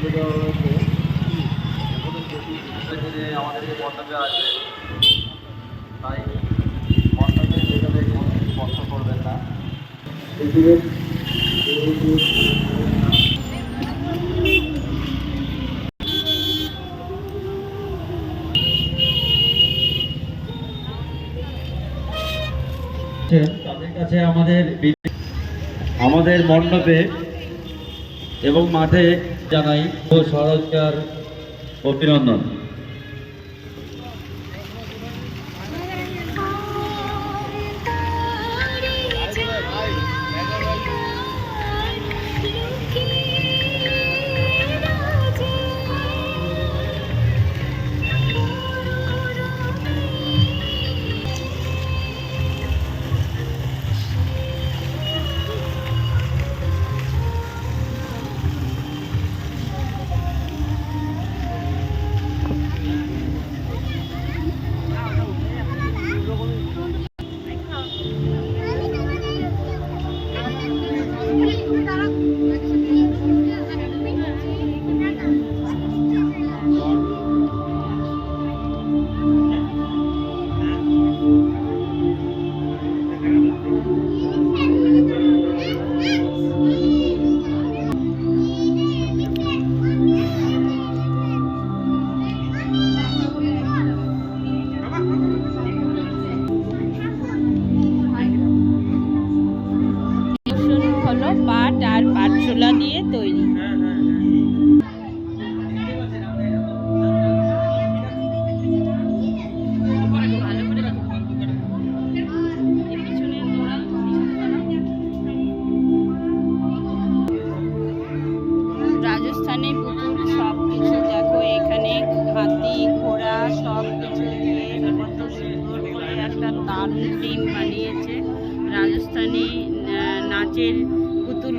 তুলে দেওয়া হয়েছে। যে আমাদেরকে মণ্ডপে আছে। তাই যেখানে কষ্ট করবেন না। তাদের কাছে আমাদের আমাদের মণ্ডপে এবং মাঠে জানাই ও সরকার অভিনন্দন। পাট আর পাটশোলা দিয়ে তৈরি। রাজস্থানে পুতুল সব কিছু দেখো এখানে হাতি, ঘোড়া সব কিছু দিয়ে কত সুন্দর করে একটা দারুণ টিম বানিয়েছে। রাজস্থানি নাচের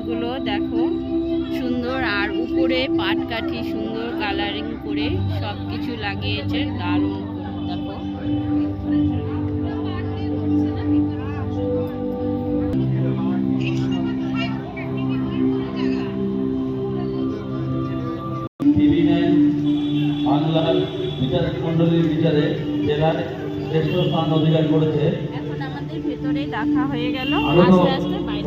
পুতুলগুলো দেখো। সুন্দর আর উপরে পাটকাঠি সুন্দর কালারিং করে সব কিছু লাগিয়েছে দারুণ দেখো। টিভি বাংলার বিচারক মণ্ডলীর বিচারে জেলার শ্রেষ্ঠ স্থান অধিকার করেছে এখন আমাদের ভেতরে দেখা হয়ে গেল। আস্তে আস্তে বাইরে